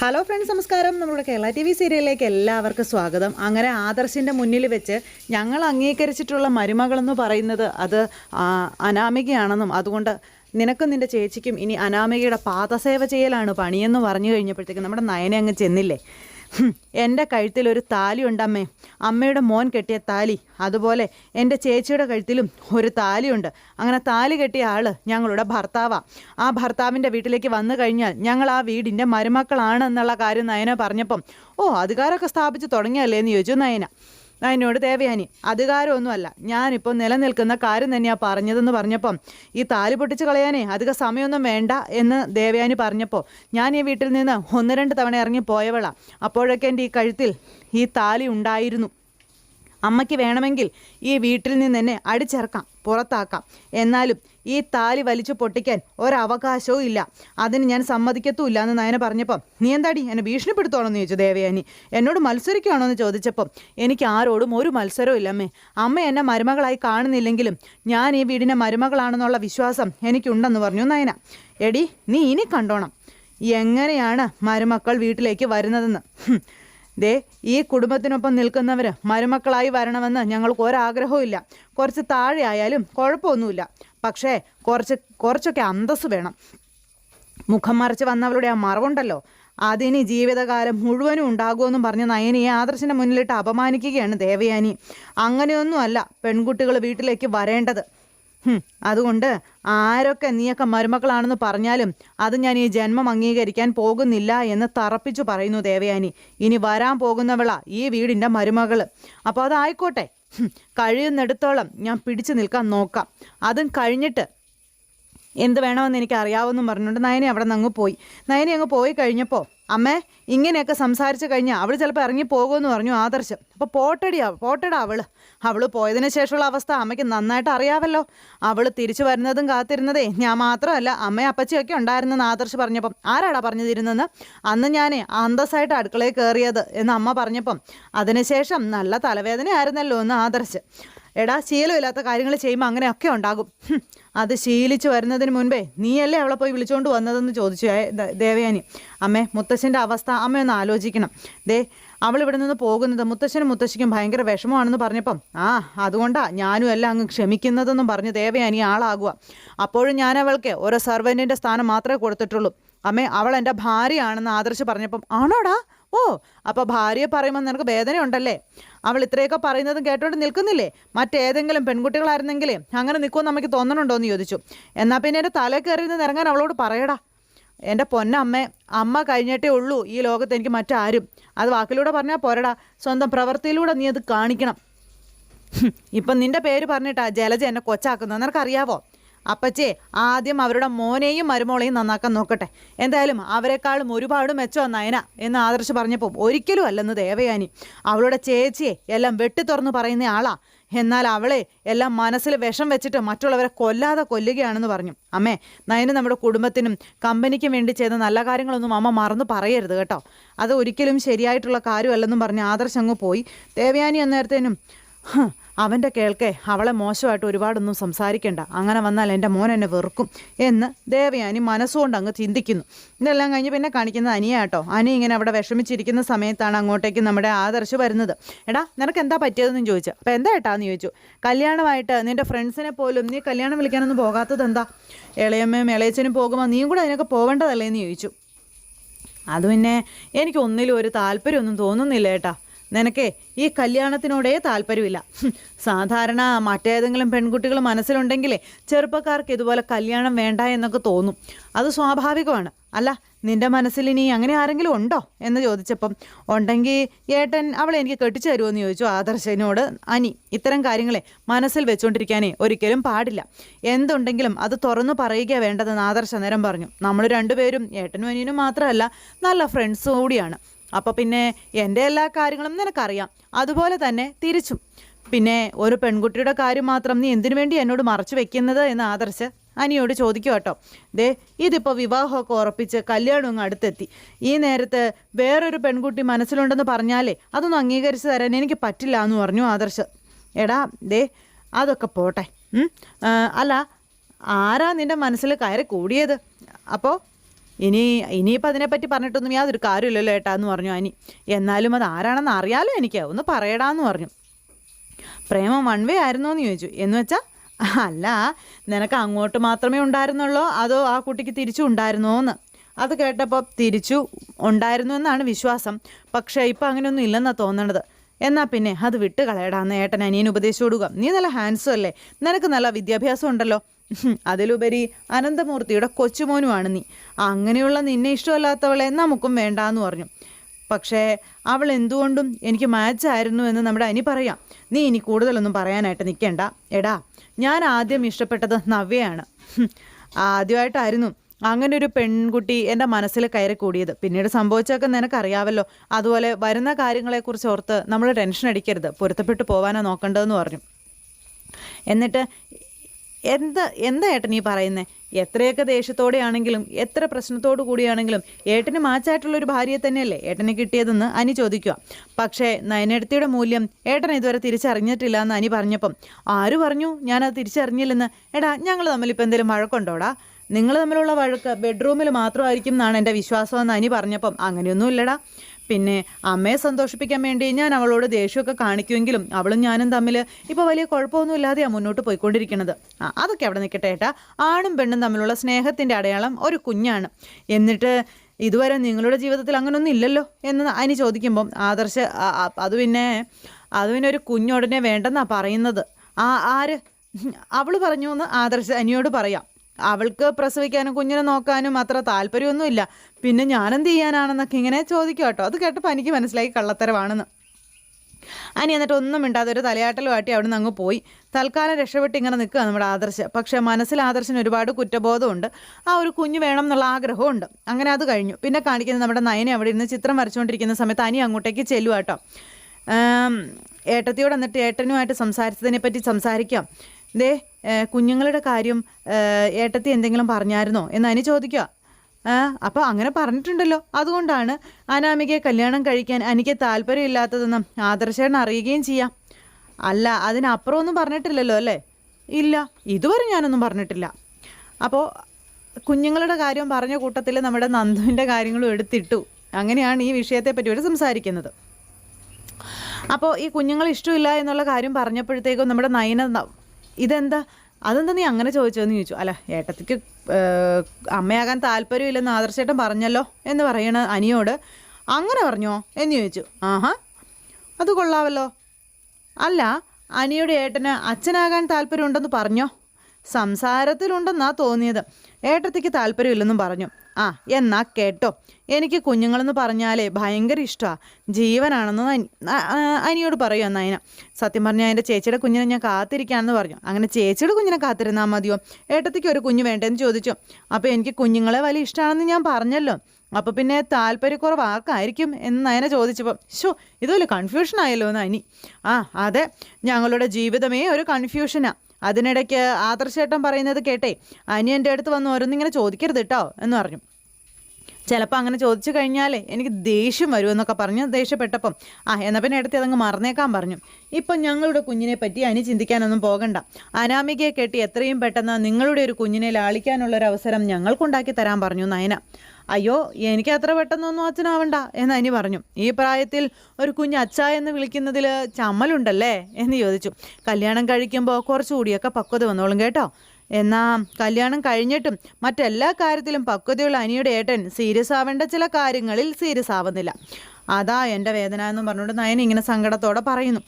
Hello friends നമസ്കാരം. നമ്മുടെ Kerala T V സീരിയലിലേക്ക് എല്ലാവർക്കും സ്വാഗതം. അങ്ങനെ ആദർശിന്റെ മുന്നിൽ വെച്ച് ഞങ്ങൾ അംഗീകരിച്ചിട്ടുള്ള മരുമകളെന്ന് പറയുന്നത് അത് അനാമികയാണെന്നും അതുകൊണ്ട് നിനക്കും നിന്റെ ചേച്ചിക്കും ഇനി അനാമികയുടെ പാദസേവ ചെയ്യലാണ് പണിയെന്ന് പറഞ്ഞു കഴിഞ്ഞപ്പോഴത്തേക്കും നമ്മുടെ നയനെ അങ്ങ് ചെന്നില്ലേ? എന്റെ കഴുത്തിൽ ഒരു താലി ഉണ്ടമ്മേ. അമ്മയുടെ മോൻ കെട്ടിയ താലി. അതുപോലെ എന്റെ ചേച്ചിയുടെ കഴുത്തിലും ഒരു താലിയുണ്ട്. അങ്ങനെ താലി കെട്ടിയ ആൾ ഞങ്ങളുടെ ഭർത്താവാ. ആ ഭർത്താവിന്റെ വീട്ടിലേക്ക് വന്നു കഴിഞ്ഞാൽ ഞങ്ങൾ ആ വീടിന്റെ മരുമക്കളാണ് എന്നുള്ള കാര്യം നയന പറഞ്ഞപ്പം ഓ അധികാരമൊക്കെ സ്ഥാപിച്ച് തുടങ്ങിയല്ലേ? എന്ന് ചോദിച്ചു നയന. നയനോട് ദേവയാനി. അധികാരമൊന്നുമല്ല. ഞാനിപ്പോൾ നിലനിൽക്കുന്ന കാര്യം തന്നെയാണ് പറഞ്ഞതെന്ന് പറഞ്ഞപ്പം ഈ താലി പൊട്ടിച്ച് കളയാനേ അധിക സമയമൊന്നും വേണ്ട എന്ന് ദേവയാനി പറഞ്ഞപ്പോൾ ഞാൻ ഈ വീട്ടിൽ നിന്ന് ഒന്ന് രണ്ട് തവണ ഇറങ്ങി പോയവളാ. അപ്പോഴൊക്കെ എന്റെ ഈ കഴുത്തിൽ ഈ താലി ഉണ്ടായിരുന്നു. അമ്മയ്ക്ക് വേണമെങ്കിൽ ഈ വീട്ടിൽ നിന്ന് എന്നെ അടിച്ചിറക്കാം പുറത്താക്കാം. എന്നാലും ഈ താലി വലിച്ചു പൊട്ടിക്കാൻ ഒരവകാശവും ഇല്ല. അതിന് ഞാൻ സമ്മതിക്കത്തുമില്ല എന്ന് നയന പറഞ്ഞപ്പം നീ എന്താടി എന്നെ ഭീഷണിപ്പെടുത്തുവാണോ എന്ന് ചോദിച്ചു ദേവയാനി. എന്നോട് മത്സരിക്കുകയാണോ എന്ന് ചോദിച്ചപ്പം എനിക്ക് ആരോടും ഒരു മത്സരവും ഇല്ലമ്മേ അമ്മ. എന്നെ മരുമകളായി കാണുന്നില്ലെങ്കിലും ഞാൻ ഈ വീടിന്റെ മരുമകളാണെന്നുള്ള വിശ്വാസം എനിക്കുണ്ടെന്ന് പറഞ്ഞു നയന. എടി നീ ഇനി കണ്ടോണം. എങ്ങനെയാണ് മരുമക്കൾ വീട്ടിലേക്ക് വരുന്നതെന്ന്. ദേ ഈ കുടുംബത്തിനൊപ്പം നിൽക്കുന്നവർ മരുമക്കളായി വരണമെന്ന് ഞങ്ങൾക്ക് ഒരാഗ്രഹവും ഇല്ല. കുറച്ച് താഴെ ആയാലും കുഴപ്പമൊന്നുമില്ല. പക്ഷേ കുറച്ച് കുറച്ചൊക്കെ അന്തസ് വേണം. മുഖം മറച്ച് വന്നവളുടെ ആ മറവുണ്ടല്ലോ. അതിനി ജീവിതകാലം മുഴുവനും ഉണ്ടാകുമെന്നും പറഞ്ഞ് നയനിയെ ആദർശിന്റെ മുന്നിലിട്ട് അപമാനിക്കുകയാണ് ദേവയാനി. അങ്ങനെയൊന്നുമല്ല പെൺകുട്ടികൾ വീട്ടിലേക്ക് വരേണ്ടത്. അതുകൊണ്ട് ആരൊക്കെ നീയൊക്കെ മരുമക്കളാണെന്ന് പറഞ്ഞാലും അത് ഞാൻ ഈ ജന്മം അംഗീകരിക്കാൻ പോകുന്നില്ല എന്ന് തറപ്പിച്ചു പറയുന്നു ദേവയാനി. ഇനി വരാൻ പോകുന്നവള ഈ വീടിന്റെ മരുമകൾ അപ്പോൾ അതായിക്കോട്ടെ. കഴിയുന്നിടത്തോളം ഞാൻ പിടിച്ചു നിൽക്കാൻ നോക്കാം. അതും കഴിഞ്ഞിട്ട് എന്ത് വേണമെന്ന് എനിക്ക് അറിയാവുമെന്നും പറഞ്ഞുകൊണ്ട് നയനെ അവിടെ നിന്ന് അങ്ങ് പോയി. നയനെ അങ്ങ് പോയി കഴിഞ്ഞപ്പോൾ അമ്മേ ഇങ്ങനെയൊക്കെ സംസാരിച്ച് കഴിഞ്ഞാൽ അവൾ ചിലപ്പോൾ ഇറങ്ങി പോകുമെന്ന് പറഞ്ഞു ആദർശം. അപ്പോൾ പോട്ടടിയാ പോട്ടടാ അവൾ അവൾ പോയതിന് ശേഷമുള്ള അവസ്ഥ അമ്മയ്ക്ക് നന്നായിട്ട് അറിയാമല്ലോ അവൾ തിരിച്ചു വരുന്നതും കാത്തിരുന്നതേ. ഞാൻ മാത്രമല്ല അമ്മയും അപ്പച്ചിയൊക്കെ ഉണ്ടായിരുന്നെന്ന് ആദർശ് പറഞ്ഞപ്പം. ആരാടാ പറഞ്ഞതിരുന്നെന്ന് അന്ന് ഞാൻ അന്തസ്സായിട്ട് അടുക്കളയിൽ കയറിയത് എന്ന് അമ്മ പറഞ്ഞപ്പം അതിനുശേഷം നല്ല തലവേദന ആയിരുന്നല്ലോ എന്ന് ആദർശ്. എടാ ശീലമില്ലാത്ത കാര്യങ്ങൾ ചെയ്യുമ്പോൾ അങ്ങനെയൊക്കെ ഉണ്ടാകും. അത് ശീലിച്ചു വരുന്നതിന് മുൻപേ നീയല്ലേ അവളെ പോയി വിളിച്ചുകൊണ്ട് വന്നതെന്ന് ചോദിച്ചു. ദേവയാനി അമ്മേ മുത്തശ്ശന്റെ അവസ്ഥ അമ്മയൊന്ന് ആലോചിക്കണം. ദേ അവൾ ഇവിടെ നിന്ന് പോകുന്നത് മുത്തശ്ശനും മുത്തശ്ശിക്കും ഭയങ്കര വിഷമമാണെന്ന് പറഞ്ഞപ്പം ആ അതുകൊണ്ടാണ് ഞാനും എല്ലാം അങ്ങ് ക്ഷമിക്കുന്നതെന്നും പറഞ്ഞ് ദേവയാനി ആളാകുക. അപ്പോഴും ഞാൻ അവൾക്ക് ഓരോ സർവന്റിന്റെ സ്ഥാനം മാത്രമേ കൊടുത്തിട്ടുള്ളൂ. അമ്മേ അവൾ എന്റെ ഭാര്യയാണെന്ന് ആദർശ് പറഞ്ഞപ്പം ആണോടാ? ഓ അപ്പോൾ ഭാര്യയെ പറയുമ്പോൾ നിനക്ക് വേദനയുണ്ടല്ലേ? അവൾ ഇത്രയൊക്കെ പറയുന്നതും കേട്ടോണ്ട് നിൽക്കുന്നില്ലേ? മറ്റേതെങ്കിലും പെൺകുട്ടികളായിരുന്നെങ്കിലേ അങ്ങനെ നിൽക്കുമെന്ന് നമുക്ക് തോന്നണുണ്ടോ എന്ന് ചോദിച്ചു. എന്നാൽ പിന്നെ എന്റെ തല കയറി നിന്ന് ഇറങ്ങാൻ അവളോട് പറയടാ. എന്റെ പൊന്നമ്മേ അമ്മ കഴിഞ്ഞിട്ടേ ഉള്ളൂ ഈ ലോകത്ത് എനിക്ക് മറ്റാരും. അത് വാക്കിലൂടെ പറഞ്ഞാൽ പോരടാ. സ്വന്തം പ്രവൃത്തിയിലൂടെ നീ അത് കാണിക്കണം. ഇപ്പം നിന്റെ പേര് പറഞ്ഞിട്ടാ ജലജ എന്നെ കൊച്ചാക്കുന്നത്. നിനക്കറിയാവോ? അപ്പച്ചേ ആദ്യം അവരുടെ മോനെയും മരുമോളെയും നന്നാക്കാൻ നോക്കട്ടെ. എന്തായാലും അവരെക്കാളും ഒരുപാട് മെച്ചം നയന എന്ന് ആദർശ് പറഞ്ഞപ്പോൾ ഒരിക്കലും അല്ലെന്ന് ദേവയാനി. അവളുടെ ചേച്ചിയെ എല്ലാം വെട്ടി തുറന്ന് പറയുന്ന ആളാ. എന്നാൽ അവളെ എല്ലാം മനസ്സിൽ വിഷം വെച്ചിട്ട് മറ്റുള്ളവരെ കൊല്ലാതെ കൊല്ലുകയാണെന്ന് പറഞ്ഞു. അമ്മേ നയന് നമ്മുടെ കുടുംബത്തിനും കമ്പനിക്കും വേണ്ടി ചെയ്ത നല്ല കാര്യങ്ങളൊന്നും അമ്മ മറന്നു പറയരുത് കേട്ടോ. അത് ഒരിക്കലും ശരിയായിട്ടുള്ള കാര്യമല്ലെന്നും പറഞ്ഞ് ആദർശ് അങ്ങ് പോയി. ദേവയാനി അന്നേരത്തേനും "ഹ്, അവന്റെ കേൾക്കെ അവളെ മോശമായിട്ട് ഒരുപാടൊന്നും സംസാരിക്കേണ്ട. അങ്ങനെ വന്നാൽ എന്റെ മോൻ എന്നെ വെറുക്കും എന്ന് ദേവയാനി മനസ്സുകൊണ്ട് അങ്ങ് ചിന്തിക്കുന്നു. ഇതെല്ലാം കഴിഞ്ഞ് പിന്നെ കാണിക്കുന്നത് അനിയാട്ടോ അനി ഇങ്ങനെ അവിടെ വിഷമിച്ചിരിക്കുന്ന സമയത്താണ് അങ്ങോട്ടേക്ക് നമ്മുടെ ആദർശ് വരുന്നത്. എടാ നിനക്ക് എന്താ പറ്റിയതെന്ന് ചോദിച്ചു. അപ്പോൾ എന്താ ഏട്ടാന്ന് ചോദിച്ചു. കല്യാണമായിട്ട് നിന്റെ ഫ്രണ്ട്സിനെ പോലും നീ കല്യാണം വിളിക്കാനൊന്നും പോകാത്തത് എന്താ? ഇളയമ്മയും ഇളയച്ചനും പോകുമ്പോൾ നീയും കൂടെ അതിനൊക്കെ പോകേണ്ടതല്ലേ എന്ന് ചോദിച്ചു. അത് പിന്നെ എനിക്കൊന്നിലും ഒരു താല്പര്യമൊന്നും തോന്നുന്നില്ല ഏട്ടാ. നിനക്കേ ഈ കല്യാണത്തിനോടേ താല്പര്യമില്ല. സാധാരണ മറ്റേതെങ്കിലും പെൺകുട്ടികൾ മനസ്സിലുണ്ടെങ്കിലേ ചെറുപ്പക്കാർക്ക് ഇതുപോലെ കല്യാണം വേണ്ട എന്നൊക്കെ തോന്നും. അത് സ്വാഭാവികമാണ്. അല്ല നിന്റെ മനസ്സിൽ ഇനി അങ്ങനെ ആരെങ്കിലും ഉണ്ടോ എന്ന് ചോദിച്ചപ്പം ഉണ്ടെങ്കിൽ ഏട്ടൻ അവളെ എനിക്ക് കെട്ടിച്ചു തരുമോ എന്ന് ചോദിച്ചു ആദർശനോട് അനി. ഇത്തരം കാര്യങ്ങളെ മനസ്സിൽ വെച്ചുകൊണ്ടിരിക്കാനേ ഒരിക്കലും പാടില്ല. എന്തുണ്ടെങ്കിലും അത് തുറന്നു പറയുക വേണ്ടതെന്ന് ആദർശ നേരം പറഞ്ഞു. നമ്മൾ രണ്ടുപേരും ഏട്ടനും അനിയനും മാത്രമല്ല നല്ല ഫ്രണ്ട്സ് കൂടിയാണ്. അപ്പോൾ പിന്നെ എന്റെ എല്ലാ കാര്യങ്ങളും നിനക്കറിയാം. അതുപോലെ തന്നെ തിരിച്ചും. പിന്നെ ഒരു പെൺകുട്ടിയുടെ കാര്യം മാത്രം നീ എന്തിനു വേണ്ടി എന്നോട് മറച്ചു വെക്കുന്നത് എന്ന് ആദർശ് അനിയോട് ചോദിക്കും കേട്ടോ. ദേ ഇതിപ്പോൾ വിവാഹമൊക്കെ ഉറപ്പിച്ച് കല്യാണം അങ്ങ് അടുത്തെത്തി. ഈ നേരത്ത് വേറൊരു പെൺകുട്ടി മനസ്സിലുണ്ടെന്ന് പറഞ്ഞാലേ അതൊന്നും അംഗീകരിച്ച് തരാൻ എനിക്ക് പറ്റില്ല എന്ന് പറഞ്ഞു ആദർശ്. എടാ ദേ അതൊക്കെ പോട്ടെ. അല്ല ആരാ നിന്റെ മനസ്സിൽ കയറി കൂടിയത്? അപ്പോൾ ഇനി ഇനിയിപ്പോൾ അതിനെപ്പറ്റി പറഞ്ഞിട്ടൊന്നും യാതൊരു കാര്യമില്ലല്ലോ ഏട്ടാ എന്ന് പറഞ്ഞു. അനി എന്നാലും അത് ആരാണെന്ന് അറിയാലോ എനിക്ക്. ഒന്ന് പറയടാന്ന് പറഞ്ഞു. പ്രേമം വൺ വേ ആയിരുന്നോ എന്ന് ചോദിച്ചു. എന്ന് വെച്ചാൽ അല്ല നിനക്ക് അങ്ങോട്ട് മാത്രമേ ഉണ്ടായിരുന്നുള്ളോ? അതോ ആ കുട്ടിക്ക് തിരിച്ചു ഉണ്ടായിരുന്നോ എന്ന് അത് കേട്ടപ്പോൾ തിരിച്ചു ഉണ്ടായിരുന്നു എന്നാണ് വിശ്വാസം. പക്ഷേ ഇപ്പോൾ അങ്ങനെയൊന്നും ഇല്ലെന്നാണ് തോന്നണത്. എന്നാൽ പിന്നെ അത് വിട്ട് കളയടാന്ന് ഏട്ടൻ അനിയൻ ഉപദേശിച്ചു കൊടുക്കുക. നീ നല്ല ഹാൻഡ്സും അല്ലേ? നിനക്ക് നല്ല വിദ്യാഭ്യാസം ഉണ്ടല്ലോ. അതിലുപരി അനന്തമൂർത്തിയുടെ കൊച്ചുമോനുമാണ് നീ. അങ്ങനെയുള്ള നിന്നെ ഇഷ്ടമല്ലാത്തവളെ നമുക്കും വേണ്ടാന്ന് പറഞ്ഞു. പക്ഷേ അവൾ എന്തുകൊണ്ടും എനിക്ക് മാച്ച് ആയിരുന്നു എന്ന് നമ്മുടെ അനി പറയാം. നീ ഇനി കൂടുതലൊന്നും പറയാനായിട്ട് നിൽക്കേണ്ട. എടാ ഞാൻ ആദ്യം ഇഷ്ടപ്പെട്ടത് നവ്യയാണ്. ആദ്യമായിട്ടായിരുന്നു അങ്ങനെ ഒരു പെൺകുട്ടി എന്റെ മനസ്സിൽ കയറി കൂടിയത്. പിന്നീട് സംഭവിച്ചതൊക്കെ നിനക്കറിയാവല്ലോ. അതുപോലെ വരുന്ന കാര്യങ്ങളെക്കുറിച്ച് ഓർത്ത് നമ്മൾ ടെൻഷൻ അടിക്കരുത്. പൊരുത്തപ്പെട്ടു പോകാനാണ് നോക്കേണ്ടതെന്ന് പറഞ്ഞു. എന്നിട്ട് എന്താ എന്താ ഏട്ടൻ ഈ പറയുന്നത് എത്രയൊക്കെ ദേഷ്യത്തോടെയാണെങ്കിലും എത്ര പ്രശ്നത്തോടു കൂടിയാണെങ്കിലും ഏട്ടന് മാച്ചായിട്ടുള്ള ഒരു ഭാര്യയെ തന്നെയല്ലേ ഏട്ടന് കിട്ടിയതെന്ന് അനി ചോദിക്കുക പക്ഷേ നയനെടുത്തിയുടെ മൂല്യം ഏട്ടൻ ഇതുവരെ തിരിച്ചറിഞ്ഞിട്ടില്ല എന്ന് അനി പറഞ്ഞപ്പം ആര് പറഞ്ഞു? ഞാനത് തിരിച്ചറിഞ്ഞില്ലെന്ന്. എടാ ഞങ്ങൾ തമ്മിൽ ഇപ്പം എന്തെങ്കിലും വഴക്കുണ്ടോടാ? നിങ്ങൾ തമ്മിലുള്ള വഴക്ക് ബെഡ്റൂമിൽ മാത്രമായിരിക്കും എന്നാണ് എന്റെ വിശ്വാസമെന്ന് അനി പറഞ്ഞപ്പം. അങ്ങനെയൊന്നും ഇല്ലടാ പിന്നെ അമ്മയെ സന്തോഷിപ്പിക്കാൻ വേണ്ടി ഞാൻ അവളോട് ദേഷ്യമൊക്കെ കാണിക്കുമെങ്കിലും അവളും ഞാനും തമ്മിൽ ഇപ്പോൾ വലിയ കുഴപ്പമൊന്നും ഇല്ലാതെയാണ് മുന്നോട്ട് പോയിക്കൊണ്ടിരിക്കുന്നത്. അതൊക്കെ അവിടെ നിൽക്കട്ടെ ഏട്ടാ. ആണും പെണ്ണും തമ്മിലുള്ള സ്നേഹത്തിന്റെ അടയാളം ഒരു കുഞ്ഞാണ്. എന്നിട്ട് ഇതുവരെ നിങ്ങളുടെ ജീവിതത്തിൽ അങ്ങനൊന്നും ഇല്ലല്ലോ എന്ന് അനി ചോദിക്കുമ്പം ആദർശ അത് പിന്നെ അത് പിന്നെ ഒരു കുഞ്ഞുടനെ വേണ്ടെന്നാണ് പറയുന്നത്. ആ ആര്? അവൾ പറഞ്ഞു എന്ന് ആദർശ അനിയോട് പറയാം. അവൾക്ക് പ്രസവിക്കാനും കുഞ്ഞിനെ നോക്കാനും അത്ര താല്പര്യമൊന്നുമില്ല. പിന്നെ ഞാനെന്ത് ചെയ്യാനാണെന്നൊക്കെ ഇങ്ങനെ ചോദിക്കും കേട്ടോ. അത് കേട്ടപ്പോൾ എനിക്ക് മനസ്സിലായി കള്ളത്തരമാണെന്ന്. അനി എന്നിട്ട് ഒന്നും മിണ്ടാതെ ഒരു തലയാട്ടലുമാട്ടി അവിടെ നിന്ന് അങ്ങ് പോയി. തൽക്കാലം രക്ഷപ്പെട്ട് ഇങ്ങനെ നിൽക്കുക നമ്മുടെ ആദർശ്. പക്ഷേ മനസ്സിൽ ആദർശിന് ഒരുപാട് കുറ്റബോധമുണ്ട്. ആ ഒരു കുഞ്ഞ് വേണം എന്നുള്ള ആഗ്രഹമുണ്ട് അങ്ങനെ അത് കഴിഞ്ഞു. പിന്നെ കാണിക്കുന്നത് നമ്മുടെ നയനെ അവിടെ ഇരുന്ന് ചിത്രം വരച്ചുകൊണ്ടിരിക്കുന്ന സമയത്ത് അനി അങ്ങോട്ടേക്ക് ചെല്ലുക കേട്ടോ. ഏട്ടത്തിയോട് എന്നിട്ട് ഏട്ടനുമായിട്ട് സംസാരിച്ചതിനെ പറ്റി സംസാരിക്കാം. ദേ കുഞ്ഞുങ്ങളുടെ കാര്യം ഏട്ടത്തി എന്തെങ്കിലും പറഞ്ഞായിരുന്നോ? എന്ന് അനി ചോദിക്കുക. അപ്പോൾ അങ്ങനെ പറഞ്ഞിട്ടുണ്ടല്ലോ. അതുകൊണ്ടാണ് അനാമികയെ കല്യാണം കഴിക്കാൻ എനിക്ക് താല്പര്യമില്ലാത്തതെന്നും ആദർശേട്ടൻ അറിയുകയും ചെയ്യാം. അല്ല അതിനപ്പുറമൊന്നും പറഞ്ഞിട്ടില്ലല്ലോ അല്ലേ? ഇല്ല ഇതുവരെ ഞാനൊന്നും പറഞ്ഞിട്ടില്ല. അപ്പോൾ കുഞ്ഞുങ്ങളുടെ കാര്യം പറഞ്ഞ കൂട്ടത്തിൽ നമ്മുടെ നന്ദുവിന്റെ കാര്യങ്ങളും എടുത്തിട്ടു. അങ്ങനെയാണ് ഈ വിഷയത്തെ പറ്റി ഇവിടെ സംസാരിക്കുന്നത്. അപ്പോൾ ഈ കുഞ്ഞുങ്ങൾ ഇഷ്ടമില്ല എന്നുള്ള കാര്യം പറഞ്ഞപ്പോഴത്തേക്കും നമ്മുടെ നയന ഇതെന്താ? അതെന്താ നീ അങ്ങനെ ചോദിച്ചതെന്ന് ചോദിച്ചു. അല്ല ഏട്ടത്തിക്ക് അമ്മയാകാൻ താല്പര്യമില്ലെന്ന് ആദർശേട്ടൻ പറഞ്ഞല്ലോ എന്ന് പറയണ അനിയോട് അങ്ങനെ പറഞ്ഞോ എന്ന് ചോദിച്ചു. ആഹാ അത് കൊള്ളാവല്ലോ. അല്ല അനിയുടെ ഏട്ടന് അച്ഛനാകാൻ താല്പര്യമുണ്ടെന്ന് പറഞ്ഞോ? സംസാരത്തിലുണ്ടെന്നാ തോന്നിയത്. ഏട്ടത്തിക്ക് താല്പര്യമില്ലെന്നും പറഞ്ഞു. ആ എന്നാ കേട്ടോ. എനിക്ക് കുഞ്ഞുങ്ങളെന്ന് പറഞ്ഞാലേ ഭയങ്കര ഇഷ്ടമാണ് ജീവനാണെന്ന് അനിയോട് പറയൂ എന്നാ നയന സത്യം പറഞ്ഞാൽ എന്റെ ചേച്ചിയുടെ കുഞ്ഞിനെ ഞാൻ കാത്തിരിക്കാമെന്ന് പറഞ്ഞു. അങ്ങനെ ചേച്ചിയുടെ കുഞ്ഞിനെ കാത്തിരുന്നാൽ മതിയോ? ഏട്ടത്തിക്ക് ഒരു കുഞ്ഞ് വേണ്ടെന്ന് ചോദിച്ചു. അപ്പോൾ എനിക്ക് കുഞ്ഞുങ്ങളെ വലിയ ഇഷ്ടമാണെന്ന് ഞാൻ പറഞ്ഞല്ലോ. അപ്പോൾ പിന്നെ താല്പര്യക്കുറവ് ആർക്കായിരിക്കും എന്ന് നയന ചോദിച്ചപ്പോൾ ഷോ ഇതുപോലെ കൺഫ്യൂഷൻ ആയല്ലോ എന്ന് അനി. ആ അതെ ഞങ്ങളുടെ ജീവിതമേ ഒരു കൺഫ്യൂഷനാണ് അതിനിടയ്ക്ക് ആദർശേട്ടൻ പറയുന്നത് കേട്ടേ അനി എന്റെ അടുത്ത് വന്ന് ഓരോന്നിങ്ങനെ ചോദിക്കരുത് കേട്ടോ എന്ന് പറഞ്ഞു. ചിലപ്പോൾ അങ്ങനെ ചോദിച്ചു കഴിഞ്ഞാലേ എനിക്ക് ദേഷ്യം വരുമെന്നൊക്കെ പറഞ്ഞ് ദേഷ്യപ്പെട്ടപ്പം ആ എന്നാൽ പിന്നെ എടുത്ത് അതങ്ങ് മറന്നേക്കാൻ പറഞ്ഞു. ഇപ്പം ഞങ്ങളുടെ കുഞ്ഞിനെ പറ്റി അനി ചിന്തിക്കാനൊന്നും പോകണ്ട. അനാമികയെ കെട്ടി എത്രയും പെട്ടെന്ന് നിങ്ങളുടെ ഒരു കുഞ്ഞിനെ ലാളിക്കാനുള്ളൊരു അവസരം ഞങ്ങൾക്കുണ്ടാക്കി തരാൻ പറഞ്ഞു നയന. അയ്യോ എനിക്ക് അത്ര പെട്ടെന്നൊന്നും അച്ഛനാവണ്ട എന്ന് അനി പറഞ്ഞു. ഈ പ്രായത്തിൽ ഒരു കുഞ്ഞ് അച്ഛ എന്ന് വിളിക്കുന്നതിൽ ചമ്മലുണ്ടല്ലേ എന്ന് ചോദിച്ചു. കല്യാണം കഴിക്കുമ്പോൾ കുറച്ചുകൂടിയൊക്കെ പക്വത വന്നോളും കേട്ടോ. എന്നാ കല്യാണം കഴിഞ്ഞിട്ടും മറ്റെല്ലാ കാര്യത്തിലും പക്വതയുള്ള അനിയുടെ ഏട്ടൻ സീരിയസ് ആവേണ്ട ചില കാര്യങ്ങളിൽ സീരിയസ് ആവുന്നില്ല. അതാ എന്റെ വേദന എന്ന് പറഞ്ഞുകൊണ്ട് നയൻ ഇങ്ങനെ സങ്കടത്തോടെ പറയുന്നു.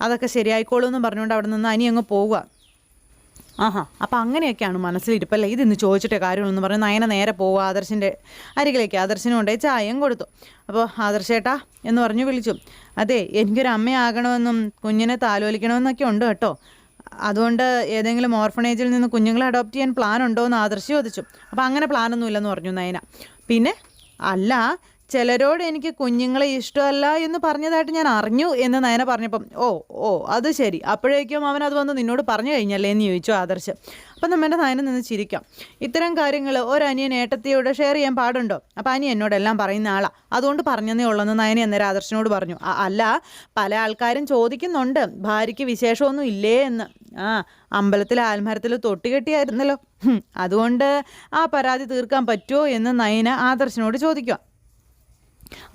അതൊക്കെ ശരിയായിക്കോളൂ എന്ന് പറഞ്ഞുകൊണ്ട് അവിടെ നിന്ന് അനി അങ്ങ് പോവുക. ആഹാ അപ്പോൾ അങ്ങനെയൊക്കെയാണ് മനസ്സിലിരിപ്പല്ലേ ഇതിന്ന് ചോദിച്ചിട്ടേ കാര്യമുള്ളൂ പറഞ്ഞ് നയന നേരെ പോവുക ആദർശിന്റെ അരികിലേക്ക്. ആദർശിനും കൊണ്ടേ ചായയും കൊടുത്തു. അപ്പോൾ ആദർശേട്ടാ എന്ന് പറഞ്ഞു വിളിച്ചു. അതെ എനിക്കൊരു അമ്മയാകണമെന്നും കുഞ്ഞിനെ താലോലിക്കണമെന്നൊക്കെ ഉണ്ട് കേട്ടോ. അതുകൊണ്ട് ഏതെങ്കിലും ഓർഫണേജിൽ നിന്ന് കുഞ്ഞുങ്ങളെ അഡോപ്റ്റ് ചെയ്യാൻ പ്ലാൻ ഉണ്ടോ എന്ന് ആദർശ് ചോദിച്ചു. അപ്പോൾ അങ്ങനെ പ്ലാനൊന്നുമില്ലെന്ന് പറഞ്ഞു നയന. പിന്നെ അല്ല ചിലരോട് എനിക്ക് കുഞ്ഞുങ്ങളെ ഇഷ്ടമല്ല എന്ന് പറഞ്ഞതായിട്ട് ഞാൻ അറിഞ്ഞു എന്ന് നയന പറഞ്ഞപ്പം ഓ ഓ അത് ശരി. അപ്പോഴേക്കും അവൻ അത് വന്ന് നിന്നോട് പറഞ്ഞു കഴിഞ്ഞല്ലേ? എന്ന് ചോദിച്ചു ആദർശ്. അപ്പം നമ്മുടെ നയനം നിന്ന് ചിരിക്കാം. ഇത്തരം കാര്യങ്ങൾ ഒരനിയൻ ഏട്ടത്തിയോട് ഷെയർ ചെയ്യാൻ പാടുണ്ടോ? അപ്പം അനി എന്നോടെല്ലാം പറയുന്ന ആളാ. അതുകൊണ്ട് പറഞ്ഞതേ ഉള്ളെന്ന് നയന അന്നേരം ആദർശനോട് പറഞ്ഞു. "അ- അല്ല പല ആൾക്കാരും ചോദിക്കുന്നുണ്ട്. ഭാര്യയ്ക്ക് വിശേഷമൊന്നും ഇല്ലേ? എന്ന്. ആ അമ്പലത്തിൽ ആൽമരത്തിൽ തൊട്ട് കെട്ടിയായിരുന്നല്ലോ. ഹും, അതുകൊണ്ട് ആ പരാതി തീർക്കാൻ പറ്റുമോ? എന്ന് നയന ആദർശനോട് ചോദിക്കുക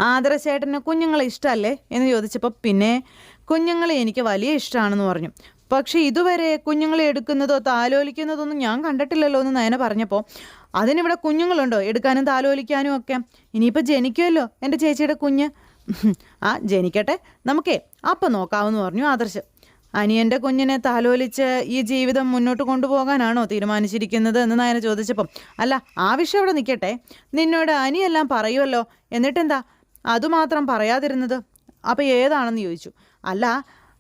ആദർശേട്ടന് കുഞ്ഞുങ്ങളെ ഇഷ്ടമല്ലേ എന്ന് ചോദിച്ചപ്പോൾ പിന്നെ കുഞ്ഞുങ്ങളെ എനിക്ക് വലിയ ഇഷ്ടമാണെന്ന് പറഞ്ഞു. പക്ഷേ ഇതുവരെ കുഞ്ഞുങ്ങളെ എടുക്കുന്നതോ താലോലിക്കുന്നതൊന്നും ഞാൻ കണ്ടിട്ടില്ലല്ലോ എന്ന് നയന പറഞ്ഞപ്പോൾ അതിനിവിടെ കുഞ്ഞുങ്ങളുണ്ടോ? എടുക്കാനും താലോലിക്കാനും ഒക്കെ. ഇനിയിപ്പോൾ ജനിക്കുമല്ലോ എന്റെ ചേച്ചിയുടെ കുഞ്ഞ്. ആ ജനിക്കട്ടെ. നമുക്കേ അപ്പം നോക്കാമെന്ന് പറഞ്ഞു ആദർശ്. അനിയന്റെ കുഞ്ഞിനെ താലോലിച്ച് ഈ ജീവിതം മുന്നോട്ട് കൊണ്ടുപോകാനാണോ തീരുമാനിച്ചിരിക്കുന്നത് എന്ന് നായന ചോദിച്ചപ്പം അല്ല ആ വിഷയം അവിടെ നിൽക്കട്ടെ. നിന്നോട് അനിയെല്ലാം പറയുമല്ലോ എന്നിട്ടെന്താ? അതുമാത്രം പറയാതിരുന്നത്? അപ്പോൾ ഏതാണെന്ന് ചോദിച്ചു. അല്ല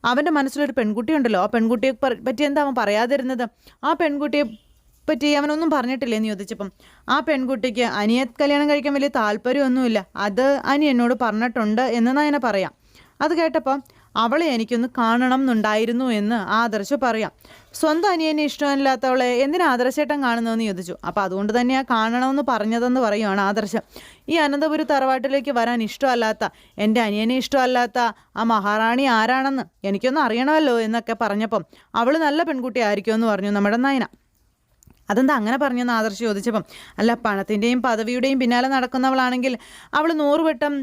അവന്റെ മനസ്സിലൊരു പെൺകുട്ടിയുണ്ടല്ലോ ആ പെൺകുട്ടിയെ പറ്റി എന്താ അവൻ പറയാതിരുന്നത്? ആ പെൺകുട്ടിയെ പറ്റി അവനൊന്നും പറഞ്ഞിട്ടില്ലേ? എന്ന് ചോദിച്ചപ്പം ആ പെൺകുട്ടിക്ക് അനിയെ കല്യാണം കഴിക്കാൻ വലിയ താല്പര്യമൊന്നുമില്ല. അത് അനി എന്നോട് പറഞ്ഞിട്ടുണ്ട് എന്ന് നയന പറയാം. അത് കേട്ടപ്പം അവളെ എനിക്കൊന്ന് കാണണം എന്നുണ്ടായിരുന്നു എന്ന് ആദർശ് പറയാം. സ്വന്തം അനിയനെ ഇഷ്ടമില്ലാത്തവളെ എന്തിനാ ആദർശേട്ടൻ കാണുന്നതെന്ന് ചോദിച്ചു. അപ്പോൾ അതുകൊണ്ട് തന്നെ ആ കാണണമെന്ന് പറഞ്ഞതെന്ന് പറയുവാണ് ആദർശം. ഈ അനന്തപുരി തറവാട്ടിലേക്ക് വരാൻ ഇഷ്ടമല്ലാത്ത എന്റെ അനിയനെ ഇഷ്ടമല്ലാത്ത ആ മഹാറാണി ആരാണെന്ന് എനിക്കൊന്ന് അറിയണമല്ലോ എന്നൊക്കെ പറഞ്ഞപ്പം അവൾ നല്ല പെൺകുട്ടിയായിരിക്കുമെന്ന് പറഞ്ഞു നമ്മുടെ നയന. അതെന്താ അങ്ങനെ പറഞ്ഞെന്ന് ആദർശ് ചോദിച്ചപ്പം അല്ല പണത്തിന്റെയും പദവിയുടെയും പിന്നാലെ നടക്കുന്നവളാണെങ്കിൽ അവൾ നൂറുവട്ടം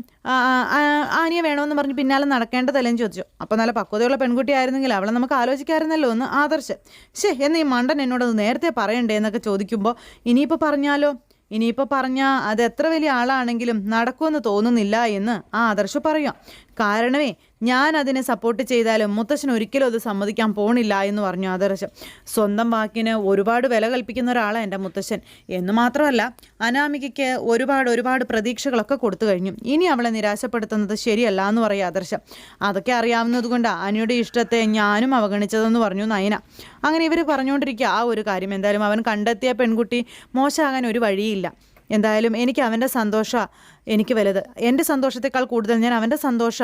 ആനിയെ വേണമെന്ന് പറഞ്ഞ് പിന്നാലെ നടക്കേണ്ടതല്ലെന്ന് ചോദിച്ചു. അപ്പോൾ നല്ല പക്വതയുള്ള പെൺകുട്ടിയായിരുന്നെങ്കിൽ അവളെ നമുക്ക് ആലോചിക്കാമായിരുന്നല്ലോ എന്ന് ആദർശ്. ശേ എന്ന ഈ മണ്ടൻ എന്നോട് നേരത്തെ പറയണ്ടേ? എന്നൊക്കെ ചോദിക്കുമ്പോൾ ഇനിയിപ്പോൾ പറഞ്ഞാലോ? ഇനിയിപ്പോൾ പറഞ്ഞാൽ അത് എത്ര വലിയ ആളാണെങ്കിലും നടക്കുമെന്ന് തോന്നുന്നില്ല എന്ന് ആ ആദർശ് പറയാം കാരണമേ ഞാൻ അതിനെ സപ്പോർട്ട് ചെയ്താലും മുത്തശ്ശൻ ഒരിക്കലും അത് സമ്മതിക്കാൻ പോണില്ല എന്ന് പറഞ്ഞു ആദർശം. സ്വന്തം വാക്കിന് ഒരുപാട് വില കൽപ്പിക്കുന്ന ഒരാളാണ് എന്റെ മുത്തശ്ശൻ. എന്ന് മാത്രമല്ല അനാമികയ്ക്ക് ഒരുപാട് ഒരുപാട് പ്രതീക്ഷകളൊക്കെ കൊടുത്തു കഴിഞ്ഞു. ഇനി അവളെ നിരാശപ്പെടുത്തുന്നത് ശരിയല്ല എന്ന് പറയും ആദർശം. അതൊക്കെ അറിയാവുന്നത് കൊണ്ട് അനിയുടെ ഇഷ്ടത്തെ ഞാനും അവഗണിച്ചതെന്ന് പറഞ്ഞു നയന. അങ്ങനെ ഇവർ പറഞ്ഞുകൊണ്ടിരിക്കുക ആ ഒരു കാര്യം എന്തായാലും അവൻ കണ്ടെത്തിയ പെൺകുട്ടി മോശമാകാൻ ഒരു വഴിയില്ല. എന്തായാലും എനിക്ക് അവന്റെ സന്തോഷ എനിക്ക് വലുത്. എന്റെ സന്തോഷത്തെക്കാൾ കൂടുതൽ ഞാൻ അവന്റെ സന്തോഷ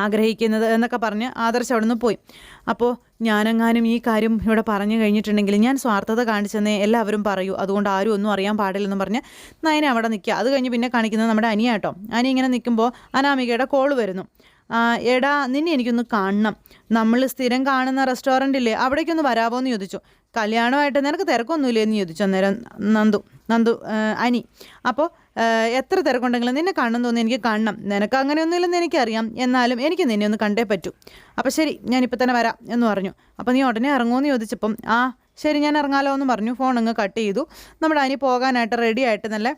ആഗ്രഹിക്കുന്നത് എന്നൊക്കെ പറഞ്ഞ് ആദർശ് അവിടെ നിന്ന് പോയി. അപ്പോൾ ഞാനെങ്ങാനും ഈ കാര്യം ഇവിടെ പറഞ്ഞു കഴിഞ്ഞിട്ടുണ്ടെങ്കിൽ ഞാൻ സ്വാർത്ഥത കാണിച്ചെന്നേ എല്ലാവരും പറയൂ. അതുകൊണ്ട് ആരും ഒന്നും അറിയാൻ പാടില്ലെന്ന് പറഞ്ഞ് നയനെ അവിടെ നിൽക്കുക. അത് കഴിഞ്ഞ് പിന്നെ കാണിക്കുന്നത് നമ്മുടെ അനിയാട്ടോ അനി ഇങ്ങനെ നിൽക്കുമ്പോൾ അനാമികയുടെ കോൾ വരുന്നു. എടാ നിന്നെ എനിക്കൊന്ന് കാണണം. നമ്മൾ സ്ഥിരം കാണുന്ന റെസ്റ്റോറന്റ് ഇല്ലേ അവിടേക്കൊന്ന് വരാമോ എന്ന് ചോദിച്ചു. കല്യാണമായിട്ട് നിനക്ക് തിരക്കൊന്നുമില്ലേ എന്ന് ചോദിച്ചു അന്നേരം നന്ദു. നന്ദു അനി. അപ്പോൾ എത്ര തിരക്കുണ്ടെങ്കിലും നിന്നെ കാണണം തോന്നി എനിക്ക് കാണണം. നിനക്ക് അങ്ങനെയൊന്നുമില്ലെന്ന് എനിക്കറിയാം. എന്നാലും എനിക്ക് നിന്നെ ഒന്ന് കണ്ടേ പറ്റൂ. അപ്പോൾ ശരി ഞാനിപ്പോൾ തന്നെ വരാം എന്ന് പറഞ്ഞു. അപ്പോൾ നീ ഉടനെ ഇറങ്ങുമെന്ന് ചോദിച്ചപ്പം ആ ശരി ഞാൻ ഇറങ്ങാലോ എന്ന് പറഞ്ഞു. ഫോൺ അങ്ങ് കട്ട് ചെയ്തു. നമ്മുടെ അനി പോകാനായിട്ട് റെഡി ആയിട്ട് നല്ല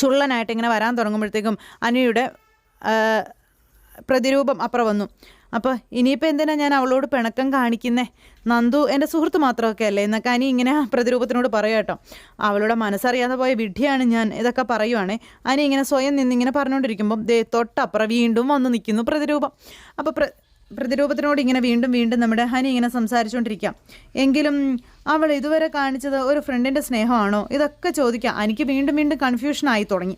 ചുള്ളനായിട്ട് ഇങ്ങനെ വരാൻ തുടങ്ങുമ്പോഴത്തേക്കും അനിയുടെ പ്രതിരൂപം അപ്പുറം വന്നു. അപ്പോൾ ഇനിയിപ്പോൾ എന്തിനാ ഞാൻ അവളോട് പിണക്കം കാണിക്കുന്നേ? നന്ദു എന്റെ സുഹൃത്ത് മാത്രമൊക്കെ അല്ലേ? എന്നൊക്കെ അനി ഇങ്ങനെ പ്രതിരൂപത്തിനോട് പറയാം കേട്ടോ. അവളുടെ മനസ്സറിയാതെ പോയ വിഡ്ഢിയാണ് ഞാൻ ഇതൊക്കെ പറയുവാണേ. അനി ഇങ്ങനെ സ്വയം നിന്നിങ്ങനെ പറഞ്ഞുകൊണ്ടിരിക്കുമ്പം ദേ തൊട്ടപ്പുറം വീണ്ടും വന്ന് നിൽക്കുന്നു പ്രതിരൂപം. അപ്പോൾ പ്ര പ്രതിരൂപത്തിനോട് ഇങ്ങനെ വീണ്ടും വീണ്ടും നമ്മുടെ ഹനി ഇങ്ങനെ സംസാരിച്ചുകൊണ്ടിരിക്കാം എങ്കിലും അവൾ ഇതുവരെ കാണിച്ചത് ഒരു ഫ്രണ്ടിന്റെ സ്നേഹമാണോ? ഇതൊക്കെ ചോദിക്കാം. എനിക്ക് വീണ്ടും വീണ്ടും കൺഫ്യൂഷനായി തുടങ്ങി.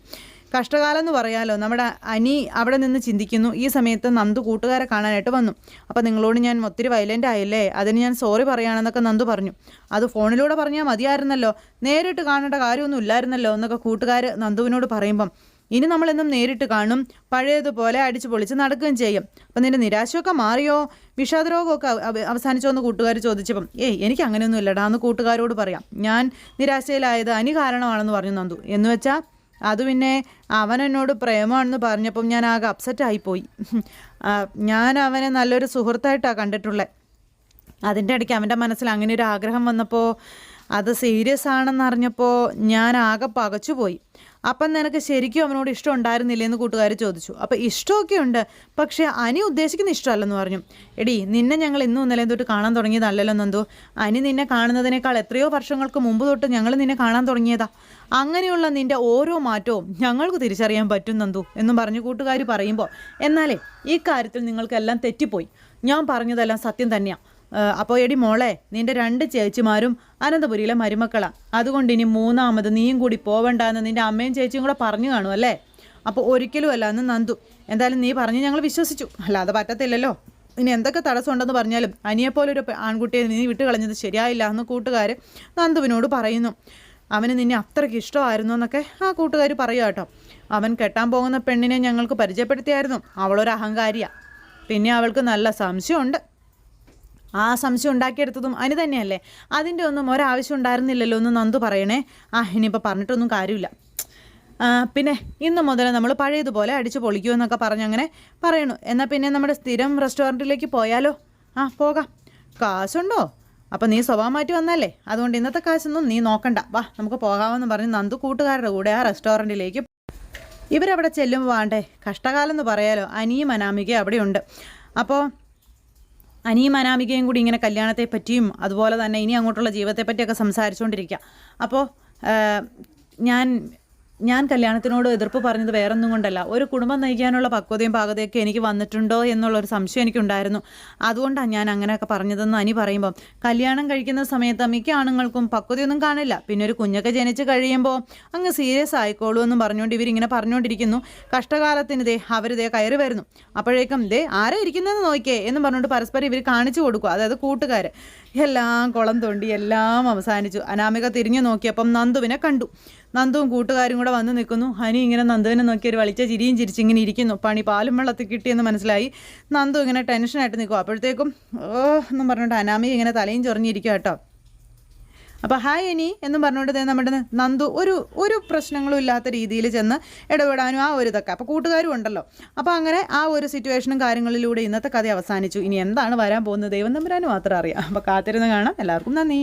കഷ്ടകാലം എന്ന് പറയാലോ നമ്മുടെ അനി അവിടെ നിന്ന് ചിന്തിക്കുന്നു ഈ സമയത്ത് നന്ദു കൂട്ടുകാരെ കാണാനായിട്ട് വന്നു. അപ്പോൾ നിങ്ങളോട് ഞാൻ ഒത്തിരി വയലന്റ് ആയില്ലേ? അതിന് ഞാൻ സോറി പറയുകയാണെന്നൊക്കെ നന്ദു പറഞ്ഞു. അത് ഫോണിലൂടെ പറഞ്ഞാൽ മതിയായിരുന്നല്ലോ. നേരിട്ട് കാണേണ്ട കാര്യമൊന്നും ഇല്ലായിരുന്നല്ലോ എന്നൊക്കെ കൂട്ടുകാർ നന്ദുവിനോട് പറയുമ്പം. ഇനി നമ്മളെന്നും നേരിട്ട് കാണും പഴയതുപോലെ അടിച്ചു പൊളിച്ച് നടക്കുകയും ചെയ്യും. അപ്പം നിന്റെ നിരാശയൊക്കെ മാറിയോ? വിഷാദരോഗമൊക്കെ അവ- അവ- അവസാനിച്ചോ എന്ന് കൂട്ടുകാർ ചോദിച്ചപ്പം ഏയ് എനിക്ക് അങ്ങനെയൊന്നും ഇല്ലടാ എന്ന് കൂട്ടുകാരോട് പറയാം. ഞാൻ നിരാശയിലായത് അനി കാരണമാണെന്ന് പറഞ്ഞു നന്ദു. എന്ന് വെച്ചാൽ അത് പിന്നെ അവൻ എന്നോട് പ്രേമമാണെന്ന് പറഞ്ഞപ്പം ഞാൻ ആകെ അപ്സെറ്റ് ആയിപ്പോയി. ആ, ഞാൻ അവനെ നല്ലൊരു സുഹൃത്തായിട്ടാണ് കണ്ടിട്ടുള്ളത് അതിന്റെ ഇടയ്ക്ക് അവന്റെ മനസ്സിൽ അങ്ങനെ ഒരു ആഗ്രഹം വന്നപ്പോൾ അത് സീരിയസ് ആണെന്ന് അറിഞ്ഞപ്പോൾ ഞാൻ ആകെ പകച്ചുപോയി. അപ്പം നിനക്ക് ശരിക്കും അവനോട് ഇഷ്ടം ഉണ്ടായിരുന്നില്ലേ എന്ന് കൂട്ടുകാർ ചോദിച്ചു. അപ്പം ഇഷ്ടമൊക്കെ ഉണ്ട് പക്ഷേ അനി ഉദ്ദേശിക്കുന്ന ഇഷ്ടമല്ലെന്ന് പറഞ്ഞു. എടി നിന്നെ ഞങ്ങൾ ഇന്നും ഇന്നലെ തൊട്ട് കാണാൻ തുടങ്ങിയതല്ലല്ലോ നന്ദു. അനി നിന്നെ കാണുന്നതിനേക്കാൾ എത്രയോ വർഷങ്ങൾക്ക് മുമ്പ് തൊട്ട് ഞങ്ങൾ നിന്നെ കാണാൻ തുടങ്ങിയതാ. അങ്ങനെയുള്ള നിന്റെ ഓരോ മാറ്റവും ഞങ്ങൾക്ക് തിരിച്ചറിയാൻ പറ്റും നന്ദു എന്നും പറഞ്ഞു കൂട്ടുകാർ പറയുമ്പോൾ എന്നാലേ ഈ കാര്യത്തിൽ നിങ്ങൾക്കെല്ലാം തെറ്റിപ്പോയി. ഞാൻ പറഞ്ഞതെല്ലാം സത്യം തന്നെയാണ് അപ്പോൾ എടി മോളെ നിന്റെ രണ്ട് ചേച്ചിമാരും അനന്തപുരിയിലെ മരുമക്കളാ. അതുകൊണ്ട് ഇനി മൂന്നാമത് നീയും കൂടി പോവണ്ടെന്ന് നിന്റെ അമ്മയും ചേച്ചിയും കൂടെ പറഞ്ഞു കാണും അല്ലേ? അപ്പോൾ ഒരിക്കലും അല്ല എന്ന് നന്ദു. എന്തായാലും നീ പറഞ്ഞ് ഞങ്ങൾ വിശ്വസിച്ചു. അല്ലാതെ പറ്റത്തില്ലല്ലോ. ഇനി എന്തൊക്കെ തടസ്സമുണ്ടെന്ന് പറഞ്ഞാലും അനിയെപ്പോലൊരു ആൺകുട്ടിയെ നീ വിട്ട് കളഞ്ഞത് ശരിയായില്ല എന്ന് കൂട്ടുകാർ നന്ദുവിനോട് പറയുന്നു. അവന് നിന്നെ അത്രയ്ക്ക് ഇഷ്ടമായിരുന്നു എന്നൊക്കെ ആ കൂട്ടുകാർ പറയുക കേട്ടോ. അവൻ കെട്ടാൻ പോകുന്ന പെണ്ണിനെ ഞങ്ങൾക്ക് പരിചയപ്പെടുത്തിയായിരുന്നു. അവളൊരു അഹങ്കാരിയാണ് പിന്നെ അവൾക്ക് നല്ല സംശയമുണ്ട്. ആ സംശയം ഉണ്ടാക്കിയെടുത്തതും അനി തന്നെയല്ലേ? അതിന്റെ ഒന്നും ഒരാവശ്യം ഉണ്ടായിരുന്നില്ലല്ലോ എന്ന് നന്ദു പറയണേ. ആ ഇനിയിപ്പോൾ പറഞ്ഞിട്ടൊന്നും കാര്യമില്ല. പിന്നെ ഇന്നു മുതൽ നമ്മൾ പഴയതുപോലെ അടിച്ച് പൊളിക്കുമെന്നൊക്കെ പറഞ്ഞങ്ങനെ പറയണു. എന്നാൽ പിന്നെ നമ്മുടെ സ്ഥിരം റെസ്റ്റോറന്റിലേക്ക് പോയാലോ? ആ പോകാം. കാശുണ്ടോ? അപ്പം നീ സ്വഭാവം മാറ്റി വന്നല്ലേ? അതുകൊണ്ട് ഇന്നത്തെ കാശൊന്നും നീ നോക്കണ്ട. വാ നമുക്ക് പോകാമെന്ന് പറഞ്ഞ് നന്ദു കൂട്ടുകാരുടെ കൂടെ ആ റെസ്റ്റോറന്റിലേക്ക് ഇവരവിടെ ചെല്ലുമ്പോൾ വേണ്ടേ? കഷ്ടകാലം എന്ന് പറയാലോ. അനിയും അനാമികയും അവിടെയുണ്ട്. അപ്പോൾ അനിയും അനാമികയും കൂടി ഇങ്ങനെ കല്യാണത്തെ പറ്റിയും അതുപോലെ തന്നെ ഇനി അങ്ങോട്ടുള്ള ജീവിതത്തെ പറ്റിയൊക്കെ സംസാരിച്ചുകൊണ്ടിരിക്കുക അപ്പോൾ ഞാൻ ഞാൻ കല്യാണത്തിനോട് എതിർപ്പ് പറഞ്ഞത് വേറൊന്നും കൊണ്ടല്ല. ഒരു കുടുംബം നയിക്കാനുള്ള പക്വതയും പാകതയൊക്കെ എനിക്ക് വന്നിട്ടുണ്ടോ എന്നുള്ളൊരു സംശയം എനിക്കുണ്ടായിരുന്നു. അതുകൊണ്ടാണ് ഞാൻ അങ്ങനെയൊക്കെ പറഞ്ഞതെന്ന് അനി പറയുമ്പോൾ കല്യാണം കഴിക്കുന്ന സമയത്ത് മിക്ക ആണുങ്ങൾക്കും പക്വതയൊന്നും കാണില്ല. പിന്നെ ഒരു കുഞ്ഞൊക്കെ ജനിച്ച് കഴിയുമ്പോൾ അങ്ങ് സീരിയസ് ആയിക്കോളൂ എന്നും പറഞ്ഞുകൊണ്ട് ഇവരിങ്ങനെ പറഞ്ഞുകൊണ്ടിരിക്കുന്നു. കഷ്ടകാലത്തിന് ദേ അവരിതേ കയറി വരുന്നു. അപ്പോഴേക്കും ദേ ആരാ ഇരിക്കുന്നതെന്ന് നോക്കിയേ എന്ന് പറഞ്ഞുകൊണ്ട് പരസ്പരം ഇവർ കാണിച്ചു കൊടുക്കുക അതായത് കൂട്ടുകാർ എല്ലാം കുളം തോണ്ടി എല്ലാം അവസാനിച്ചു. അനാമിക തിരിഞ്ഞു നോക്കിയപ്പം നന്ദുവിനെ കണ്ടു. നന്ദുവും കൂട്ടുകാരും കൂടെ വന്ന് നിൽക്കുന്നു. ഹനി ഇങ്ങനെ നന്ദുവിനെ നോക്കി ഒരു വളിച്ച ചിരിയും ചിരിച്ചിങ്ങനെ ഇരിക്കുന്നു. പണി പാലും വെള്ളത്തിൽ കിട്ടിയെന്ന് മനസ്സിലായി. നന്ദു ഇങ്ങനെ ടെൻഷനായിട്ട് നിൽക്കും. അപ്പോഴത്തേക്കും ഓ എന്നും പറഞ്ഞിട്ട് അനാമിക ഇങ്ങനെ തലയും ചൊറിഞ്ഞിരിക്കുക കേട്ടോ. അപ്പോൾ ഹായ് എനി എന്നും പറഞ്ഞുകൊണ്ട് നമ്മുടെ നന്ദു ഒരു ഒരു പ്രശ്നങ്ങളും ഇല്ലാത്ത രീതിയിൽ ചെന്ന് ഇടപെടാനും ആ ഒരു ഇതൊക്കെ. അപ്പോൾ കൂട്ടുകാരും ഉണ്ടല്ലോ. അപ്പോൾ അങ്ങനെ ആ ഒരു സിറ്റുവേഷനും കാര്യങ്ങളിലൂടെ ഇന്നത്തെ കഥ അവസാനിച്ചു. ഇനി എന്താണ് വരാൻ പോകുന്നത്? ദൈവം തമ്പുരാന് മാത്രം അറിയാം. അപ്പോൾ കാത്തിരുന്ന് കാണാം. എല്ലാവർക്കും നന്ദി.